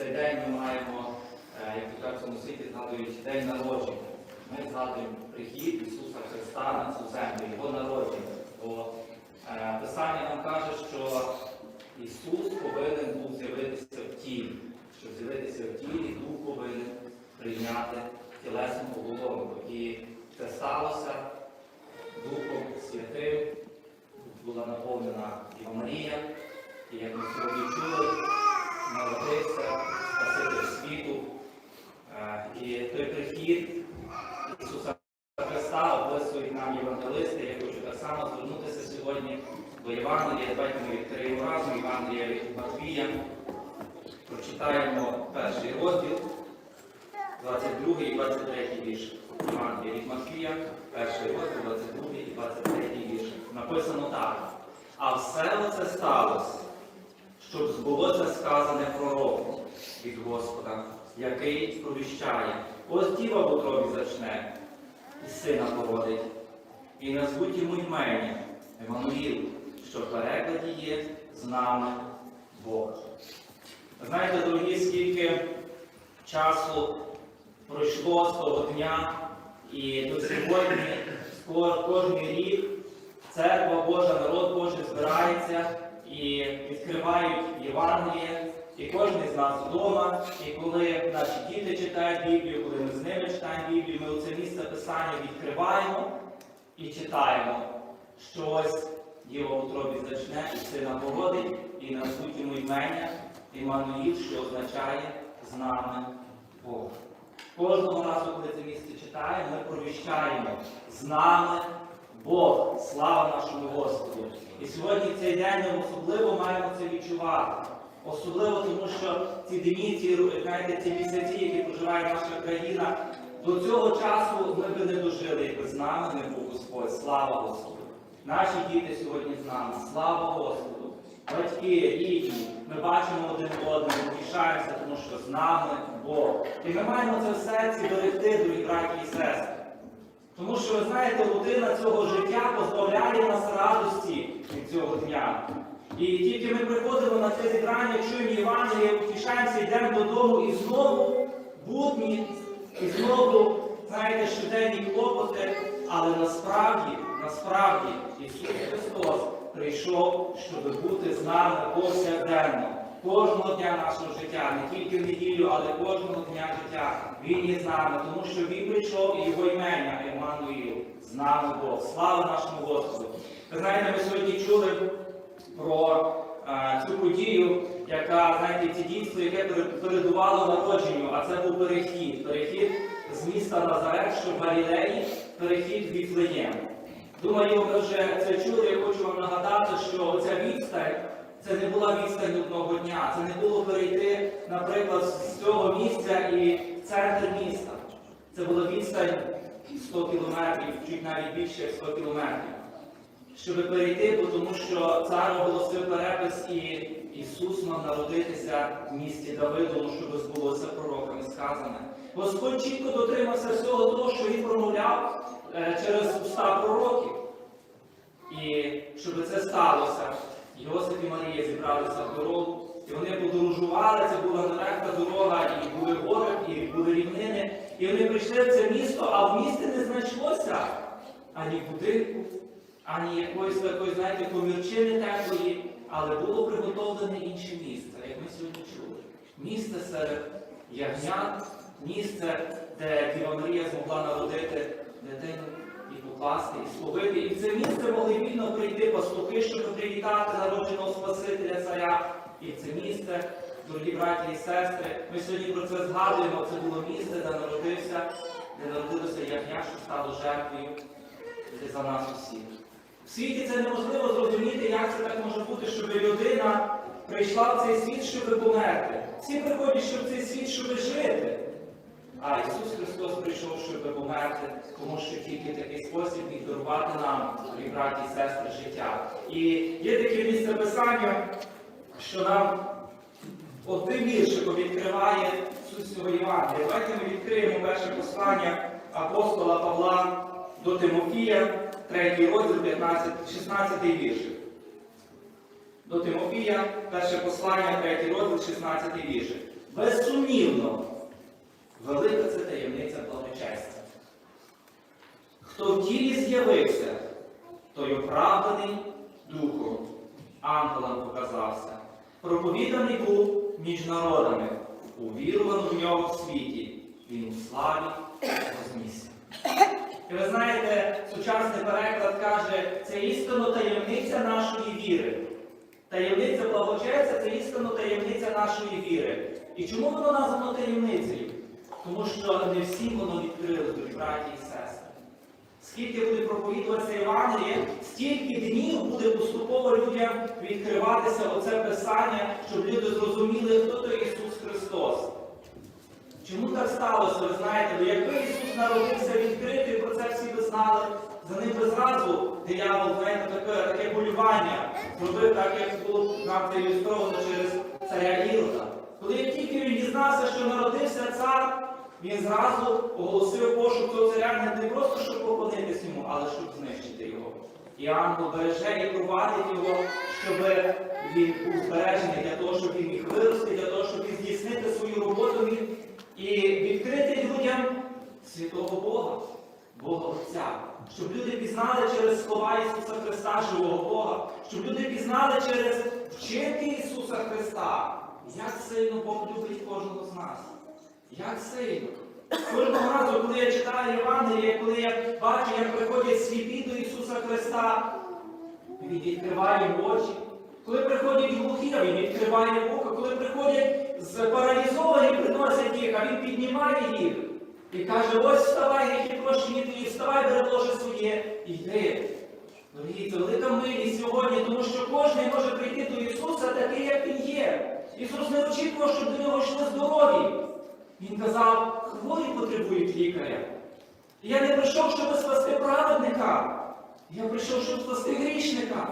цей день ми маємо, е, як в цьому світі згадують день народження. Ми згадуємо прихід Ісуса Христа на цю землю, Його народження. Бо е, Писання нам каже, що Ісус повинен був з'явитися в тілі. Щоб з'явитися в тілі, Дух повинен прийняти тілесну оболонку. І це сталося Духом Святим. Була наповнена Діва Марія, і як ми сьогодні чули, народився Спаситель світу. Е, І той прихід Ісуса Христа описують нам євангелисти. Я хочу так само звернутися сьогодні до Євангелія. Давайте ми відкриємо разом Євангелія від Матвія. Прочитаємо перший розділ, 22 і 23 вірш. Євангелія від Матвія, перший розділ, 22 і 23 вірш. Написано так. А все це сталося, щоб збулося сказане пророком від Господа, який сповіщає. Ось діва в утробі зачне, і сина породить, і назвуть йому імення Еммануїл, що в перекладі є з нами Бог. Знаєте, дорогі, скільки часу пройшло з того дня і до сьогодні, ко- кожен рік, церква Божа, народ Божий збирається і відкривають Євангеліє, і кожен з нас вдома, і коли наші діти читають Біблію, коли ми з ними читаємо Біблію, ми оце місце Писання відкриваємо і читаємо щось Діва в утробі зачне і сина породить, і назвуть йому імення Іммануїл, що означає з нами Бог. Кожного разу, коли це місце читаємо, ми провіщаємо з нами Бог, слава нашому Господу. І сьогодні цей день ми особливо маємо це відчувати. Особливо тому, що ці дні, ці, знаєте, ці місяці, які проживає наша країна, до цього часу ми би не дожили, якби з нами не був Господь. Слава Господу! Наші діти сьогодні з нами. Слава Господу! Батьки, рідні, ми бачимо один одного, тішаємося, тому що з нами Бог. І ми маємо це в серці берегти, дорогі браті і сестри. Тому що, ви знаєте, рутина цього життя позбавляє нас радості від цього дня. І тільки ми приходимо на це зібрання, чуємо Євангеліє, утішаємося, йдемо додому і знову будні, і знову, знаєте, щоденні клопоти, але насправді, насправді Ісус Христос прийшов, щоб бути з нами повсякденно. Кожного дня нашого життя, не тільки в неділю, але кожного дня життя. Він є з нами, тому що Він прийшов і його імення Еммануїл. З нами Бог. Слава нашому Господу. Ви знаєте, ми сьогодні чули про е, цю подію, яка, знаєте, ці дійство, яке передувало народженню, а це був перехід. Перехід з міста Назарет, що в Галілеї, перехід в Віфлеєм. Думаю, ви вже це чули, я хочу вам нагадати, що ця відстань це не була відстань одного дня. Це не було перейти, наприклад, з цього місця і в центр міста. Це була відстань 100 кілометрів, чуть навіть більше як 100 кілометрів. Щоб перейти, бо тому що цар оголосив перепис і Ісус мав народитися в місті Давидовому, щоб збулося пророками сказане. Господь чітко дотримався всього того, що він промовляв через уста пророків. І щоб це сталося, Йосип і Марія зібралися в дорогу, і вони подорожували, це була нелегка дорога, і були гори, і були рівнини. І вони прийшли в це місто, а в місті не знайшлося ані будинку, ані якоїсь такої, знаєте, комірчини теплої, але було приготовлене інше місце, як ми сьогодні чули. Місце серед ягнят, місце, де Діва Марія змогла народити дитину і покласти, і сповити. І в це місце могли вільно прийти пастухи, щоб привітати народженого Спасителя царя. І в це місце, дорогі браті і сестри, ми сьогодні про це згадуємо. Це було місце, де народився, де народилося ягня, що стало жертвою за нас усіх. В світі це неможливо зрозуміти, як це так може бути, щоб людина прийшла в цей світ, щоб померти. Всі приходять, щоб цей світ, щоб жити. А Ісус Христос прийшов, щоб померти, тому що тільки такий спосіб міг нам, дорогі браті і сестри, життя. І є таке місце писання, що нам одним віршиком відкриває суть цього Євангелія. Давайте ми відкриємо перше послання апостола Павла до Тимофія, 3 розділ, 15, 16 віршик. До Тимофія, перше послання, 3 розділ, 16 віршик. Безсумнівно, велика це таємниця благочестя. Хто в тілі з'явився, той оправданий духом, ангелам показався. Проповіданий був між народами, увірувано в нього в світі, він у славі вознісся. І ви знаєте, сучасний переклад каже, це істинно таємниця нашої віри. Таємниця благочестя це істинно таємниця нашої віри. І чому воно названо таємницею? Тому що не всім воно дорогі браті і сестри. Скільки буде проповідуватися Євангеліє, стільки днів буде поступово людям відкриватися оце писання, щоб люди зрозуміли, хто той Ісус Христос. Чому так сталося, ви знаєте? Бо якби Ісус народився відкритий, про це всі би знали, за ним би зразу диявол, знаєте, таке, таке полювання зробив так, як було нам це ілюстровано через царя Ірода. Коли як тільки він дізнався, що народився цар, він зразу оголосив пошук цього царя не просто, щоб поклонитись йому, але щоб знищити його. І ангел береже і провадить його, щоб він був збережений для того, щоб він міг вирости, для того, щоб він здійснити свою роботу і відкрити людям святого Бога, Бога Отця. Щоб люди пізнали через слова Ісуса Христа, живого Бога, щоб люди пізнали через вчинки Ісуса Христа, як сильно Бог любить кожного з нас. Як сильно. Кожного разу, коли я читаю Євангеліє, коли я бачу, як приходять сліпі до Ісуса Христа, Він відкриває очі. Коли приходять глухі, Він відкриває вуха. Коли приходять з паралізовані, приносять їх, а Він піднімає їх. І каже, ось вставай, гріхи прощені твої, вставай, бери ложе своє, і йди. Дорогі, це велика милість сьогодні, тому що кожен може прийти до Ісуса такий, як Він є. Ісус не очікував, щоб до нього йшли здорові. Він казав, хворі потребують лікаря. Я не прийшов, щоб спасти праведника. Я прийшов, щоб спасти грішника.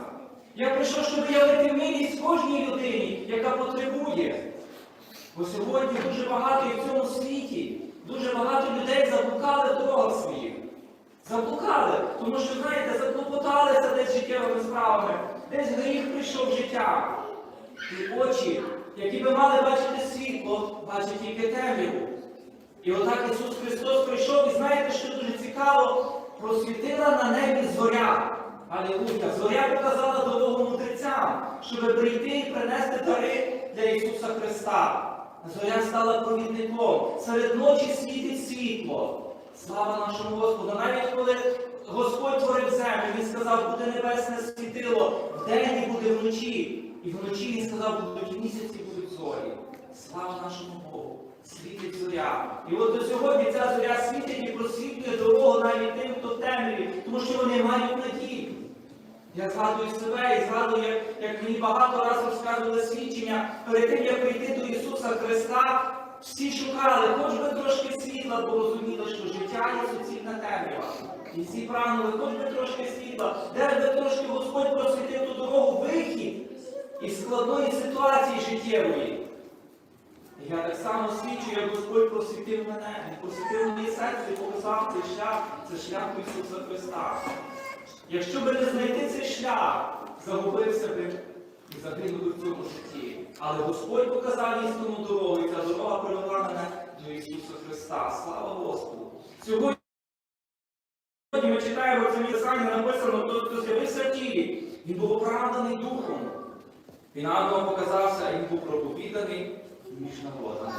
Я прийшов, щоб явити милість кожній людині, яка потребує. Бо сьогодні дуже багато і в цьому світі, дуже багато людей заблукали в дорогах своїх. Заблукали, тому що, знаєте, заклопоталися десь життєвими справами, десь гріх прийшов в життя. І очі, які би мали бачити світло, бачать тільки темряву. І отак Ісус Христос прийшов, і знаєте, що дуже цікаво, просвітила на небі зоря. Алілуя! Зоря показала дорогу мудрецям, щоб прийти і принести дари для Ісуса Христа. Зоря стала провідником. Серед ночі світить світло. Слава нашому Господу! Навіть коли Господь творив землю, Він сказав, буде небесне світило, вдень і буде вночі. І вночі він сказав, будуть місяці будуть. Слава нашому Богу! Світить зоря. І от до сьогодні ця зоря світить і просвітлює дорогу навіть тим, хто в темряві, тому що вони мають надію. Я згадую себе і згадую, як, як мені багато разів розказували свідчення, перед тим, як прийти до Ісуса Христа, всі шукали, хоч би трошки світла, бо розуміли, що життя є суцільна темрява. І всі прагнули, хоч би трошки світла, де би трошки Господь просвітив ту дорогу вихід із складної ситуації життєвої. Я так само свідчу, як Господь просвітив мене, просвітив моє серце і показав цей шлях, це шлях Ісуса Христа. Якщо би не знайти цей шлях, загубився би і загинув би в цьому житті. Але Господь показав істинну дорогу, і ця дорога привела мене до Ісуса Христа. Слава Господу! Сьогодні ми читаємо це місцання, написано, хто з'явився тілі. Він був оправданий духом. Він ангелом показався, він був проповіданий між народами.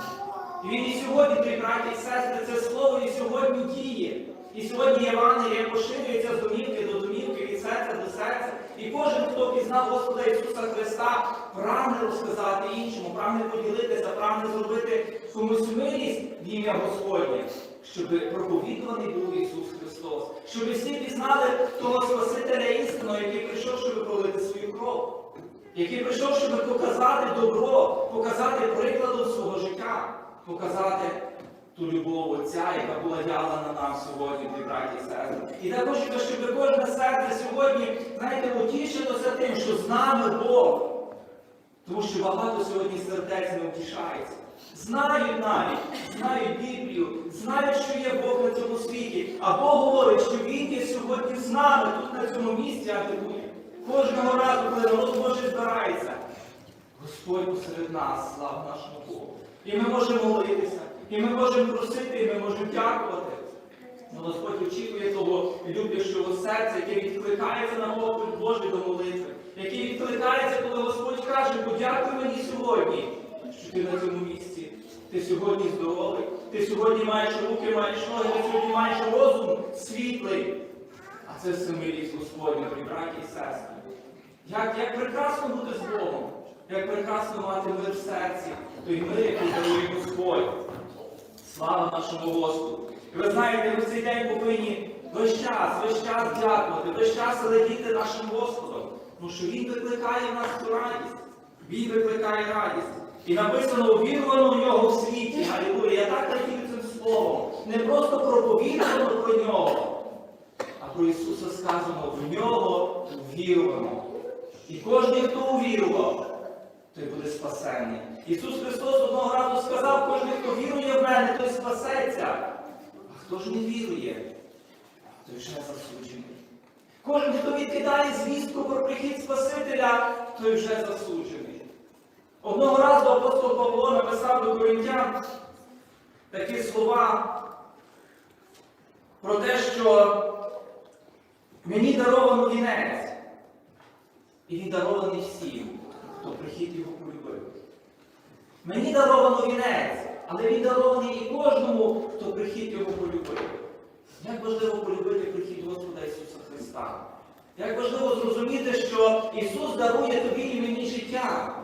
І він і сьогодні, дорогі браті і сестри, це слово і сьогодні діє. І сьогодні Євангеліє поширюється з домівки до домівки, від серця до серця. І кожен, хто пізнав Господа Ісуса Христа, прагне розказати іншому, прагне поділитися, прагне зробити комусь милість в ім'я Господнє, щоб проповідуваний був Ісус Христос, щоб всі пізнали того Спасителя істинного, який прийшов, щоб пролити свою кров, який прийшов, щоб показати добро, показати прикладом свого життя, показати ту любов Отця, яка була явлена нам сьогодні, дві браті і сестри. І також, щоб кожне серце сьогодні, знаєте, утішилося тим, що з нами Бог. Тому що багато сьогодні сердець не утішається. Знають навіть, знають Біблію, знають, що є Бог на цьому світі. А Бог говорить, що Він є сьогодні з нами, тут на цьому місці, а Аллилуйя. Кожного разу, коли народ Божий збирається, Господь посеред нас, слава нашому Богу. І ми можемо молитися, і ми можемо просити, і ми можемо дякувати. Ну, Господь очікує того люблячого серця, яке відкликається на поклик Божий до молитви, яке відкликається, коли Господь каже, подякуй мені сьогодні, що ти на цьому місці. Ти сьогодні здоровий, ти сьогодні маєш руки, маєш ноги, ти сьогодні маєш розум світлий. А це все милість Господня, браті і сестри. Як, як прекрасно бути з Богом, як прекрасно мати мир в серці, той мир, який дарує Господь. Слава нашому Господу! І ви знаєте, ми в цей день повинні весь час, весь час дякувати, весь час радіти нашим Господом. Тому що Він викликає в нас цю радість. Він викликає радість. І написано, увірвано в нього в світі. Алілуя. Я так радію цим словом. Не просто проповідано про нього, а про Ісуса сказано, в нього вірувано. І кожен, хто увірував, той буде спасений. Ісус Христос одного разу сказав, кожен, хто вірує в мене, той спасеться. А хто ж не вірує, той вже засуджений. Кожен, хто відкидає звістку про прихід Спасителя, той вже засуджений. Одного разу апостол Павло написав до коринтян такі слова про те, що мені даровано вінець. І він дарований всім, хто прихід його полюбив. Мені даровано вінець, але він дарований і кожному, хто прихід його полюбив. Як важливо полюбити прихід Господа Ісуса Христа. Як важливо зрозуміти, що Ісус дарує тобі і мені життя,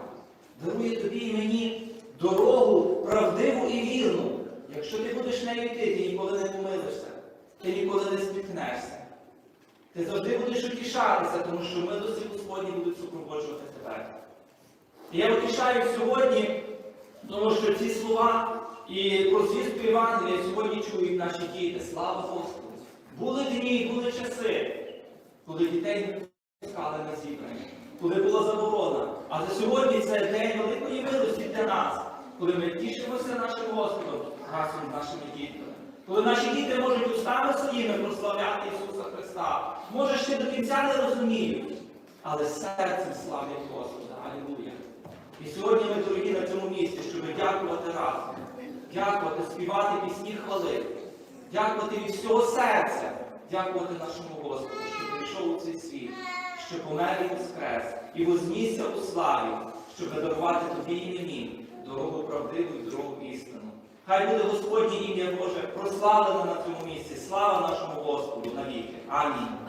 дарує тобі і мені дорогу правдиву і вірну. Якщо ти будеш нею йти, ти ніколи не помилишся, ти ніколи не спіткнешся. Ти завжди будеш утішатися, тому що милості Господні будуть супроводжувати тебе. І я утішаю сьогодні, тому що ці слова і про звістку Євангелія сьогодні чують наші діти. Слава Господу! Були дні, були часи, коли дітей не пускали на зібрання, коли була заборона. Але сьогодні це день великої милості для нас, коли ми тішимося нашим Господом разом з нашими дітками. Коли наші діти можуть устами своїми прославляти Ісуса Христа, може ще до кінця не розуміють, але серцем славлять Господа. Алілуя. І сьогодні ми, дорогі, на цьому місці, щоб дякувати разом, дякувати, співати пісні хвали, дякувати від всього серця, дякувати нашому Господу, що прийшов у цей світ, що помер і воскрес, і вознісся у славі, щоб дарувати тобі і мені дорогу правдиву і дорогу істину. Хай буде Господнє ім'я Боже прославлене на цьому місці. Слава нашому Господу навіки. Амінь.